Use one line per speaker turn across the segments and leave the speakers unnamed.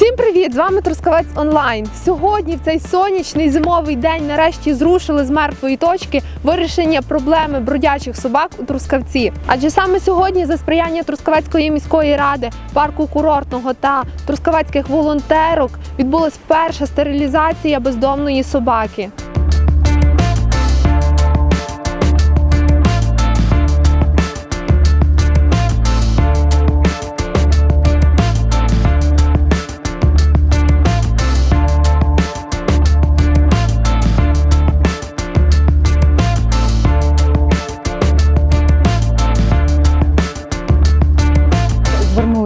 Всім привіт! З вами Трускавець Онлайн. Сьогодні, в цей сонячний зимовий день, нарешті зрушили з мертвої точки вирішення проблеми бродячих собак у Трускавці. Адже саме сьогодні, за сприяння Трускавецької міської ради, парку курортного та трускавецьких волонтерок, відбулась перша стерилізація бездомної собаки.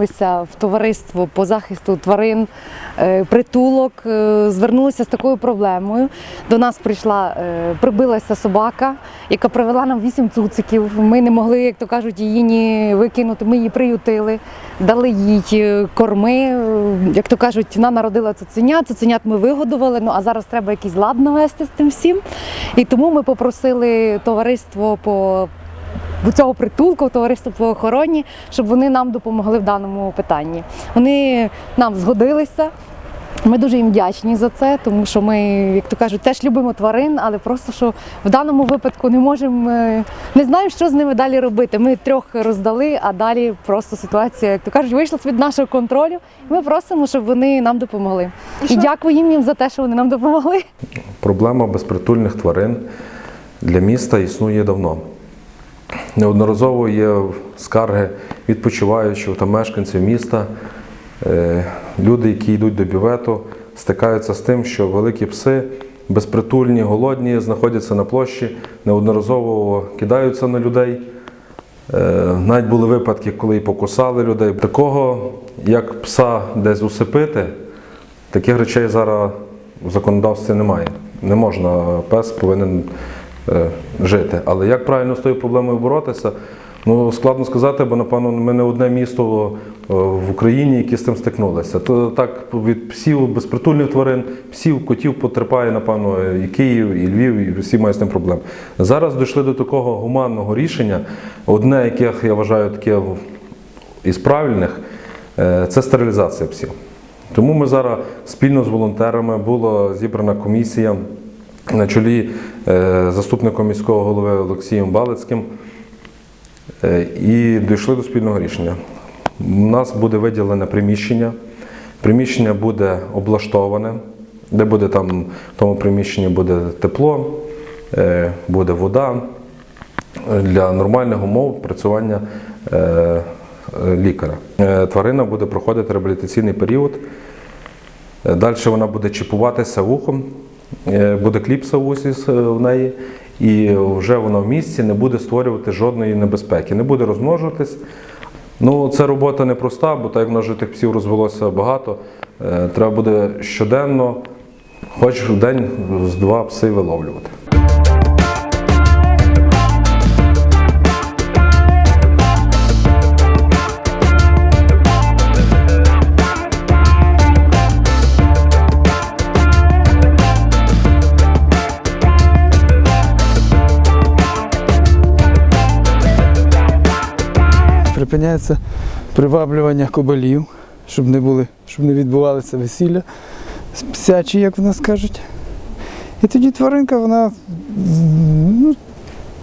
Звернулися в товариство по захисту тварин, е, притулок, е, звернулися з такою проблемою. До нас прийшла, е, прибилася собака, яка привела нам вісім цуциків. Ми не могли, як то кажуть, її ні викинути. Ми її приютили, дали їй корми. Як то кажуть, вона народила цуценят, цуценят ми вигодували. Ну а зараз треба якийсь лад навести з тим всім. І тому ми попросили товариство по цього притулку, товариство по охороні, щоб вони нам допомогли в даному питанні. Вони нам згодилися. Ми дуже їм вдячні за це, тому що ми, як то кажуть, теж любимо тварин, але просто що в даному випадку не можемо, е, не знаємо, що з ними далі робити. Ми трьох роздали, а далі просто ситуація, як то кажуть, вийшла від нашого контролю. Ми просимо, щоб вони нам допомогли. І дякуємо їм за те, що вони нам допомогли.
Проблема безпритульних тварин для міста існує давно. Неодноразово є скарги відпочиваючих та мешканців міста. Е, Люди, які йдуть до бювету, стикаються з тим, що великі пси безпритульні, голодні, знаходяться на площі, неодноразово кидаються на людей. Е, Навіть були випадки, коли і покусали людей. Такого, як пса десь усипити, таких речей зараз в законодавстві немає. Не можна, пес повинен жити. Але як правильно з тою проблемою боротися? Ну, складно сказати, бо напевно ми не одне місто е, в Україні, які з тим стикнулися. То так від псів, безпритульних тварин, псів, котів потерпає, напевно, і Київ, і Львів, і всі мають з тим проблем. Зараз дійшли до такого гуманного рішення, одне, яких я вважаю таке із правильних, е, це стерилізація псів. Тому ми зараз спільно з волонтерами була зібрана комісія на чолі е, заступником міського голови Олексієм Балицьким е, і дійшли до спільного рішення. У нас буде виділене приміщення. Приміщення буде облаштоване, де буде там в тому приміщенні буде тепло, е, буде вода для нормальних умов працювання лікаря. Тварина буде проходити реабілітаційний період. Далі вона буде чіпуватися вухом, буде кліпса в в неї, і вже вона в місці не буде створювати жодної небезпеки, не буде розмножуватись. Ну, це робота непроста, бо так як в нас житих тих псів розвелося багато, е, треба буде щоденно, хоч в день з два пси виловлювати.
Припиняється приваблювання кобилів, щоб не були, щоб не відбувалися весілля псячі, як в нас кажуть. І тоді тваринка вона ну,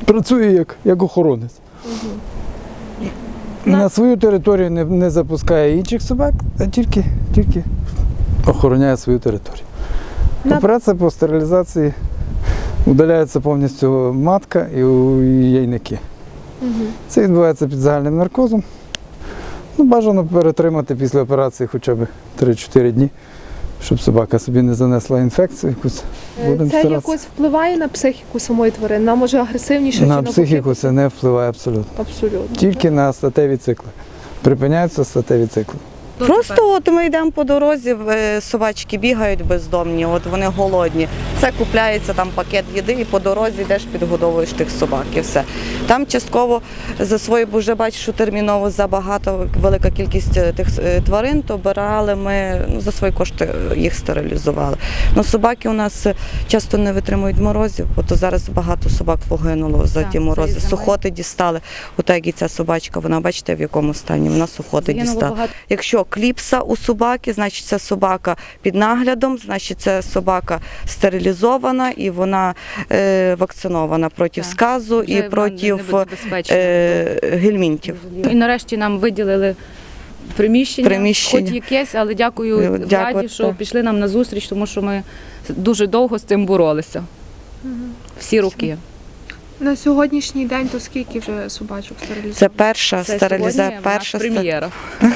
працює як, як охоронець. На свою територію не, не запускає інших собак, а тільки, тільки охороняє свою територію.
На-
Операція по стерилізації удаляється повністю матка і і яйники. Це відбувається під загальним наркозом. Ну, бажано перетримати після операції хоча б 3-4 дні, щоб собака собі не занесла інфекцію якусь. Будемо
Це
старатися.
якось впливає на психіку самої тварини? Вона може агресивніше
На
чи
психіку це не впливає абсолютно.
Абсолютно.
Тільки на статеві цикли. Припиняються статеві цикли.
Просто от ми йдемо по дорозі, е, собачки бігають бездомні, от вони голодні. Це купляється там пакет їди, і по дорозі йдеш, підгодовуєш тих собак і все. Там частково за свої, бо вже бачу, що терміново забагато, велика кількість е, тих е, тварин, то брали ми ну, за свої кошти їх стерилізували. Ну, собаки у нас часто не витримують морозів, от зараз багато собак погинуло за
Так,
ті морози. Сухоти дістали. От як і ця собачка, вона бачите в якому стані, вона сухоти дістала.
багато.
Якщо кліпса у собаки, значить це собака під наглядом, значить це собака стерилізована і вона е, вакцинована проти
Так.
сказу
Вже
і проти е, гельмінтів.
І нарешті нам виділили приміщення,
Приміщення.
хоч якесь, але дякую
Е,
владі, що пішли нам на зустріч, тому що ми дуже довго з цим боролися. Всі роки.
На сьогоднішній день то скільки вже собачок стерилізовано?
Це перша стерилізація, перша
прем'єра.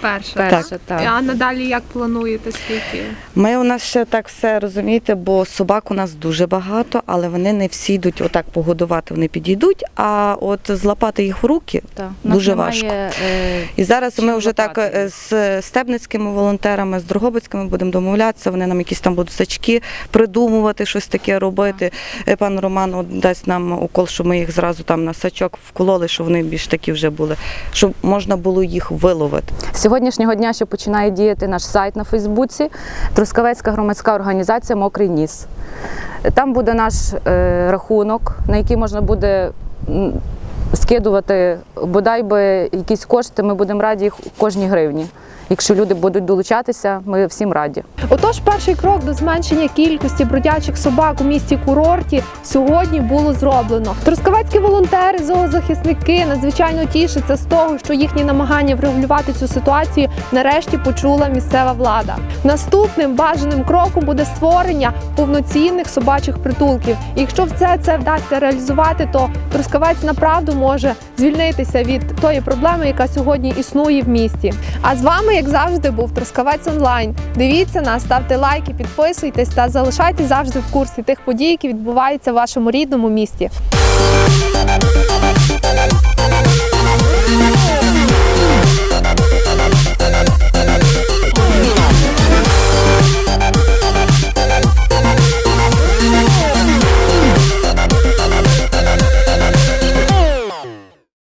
перша.
Перша, так.
А надалі як плануєте скільки?
Ми у нас ще так все розумієте, бо собак у нас дуже багато, але вони не всі йдуть отак погодувати, вони підійдуть. А от злапати їх в руки
Так.
Дуже
немає,
важко.
е,
І зараз ми вже так
лопати?
е, з стебницькими волонтерами, з Дрогобицькими будемо домовлятися. Вони нам якісь там будуть сачки придумувати, щось таке робити. Е, Пан Роман дасть нам укол, щоб ми їх зразу там на сачок вкололи, щоб вони більш такі вже були, щоб можна було їх виловити.
Сьогоднішнього дня ще починає діяти наш сайт на Фейсбуці Трускавецька громадська організація Мокрий ніс. Там буде наш е, рахунок, на який можна буде скидувати бодай би якісь кошти. Ми будемо раді їх кожній гривні. Якщо люди будуть долучатися, ми всім раді.
Отож, перший крок до зменшення кількості бродячих собак у місті курорті сьогодні було зроблено. Трускавецькі волонтери, зоозахисники надзвичайно тішаться з того, що їхні намагання врегулювати цю ситуацію нарешті почула місцева влада. Наступним бажаним кроком буде створення повноцінних собачих притулків. І якщо все це вдасться реалізувати, то Трускавець направду може звільнитися від тої проблеми, яка сьогодні існує в місті. А з вами, як завжди, був Трускавець онлайн. Дивіться нас, ставте лайки, підписуйтесь та залишайтесь завжди в курсі тих подій, які відбуваються в вашому рідному місті.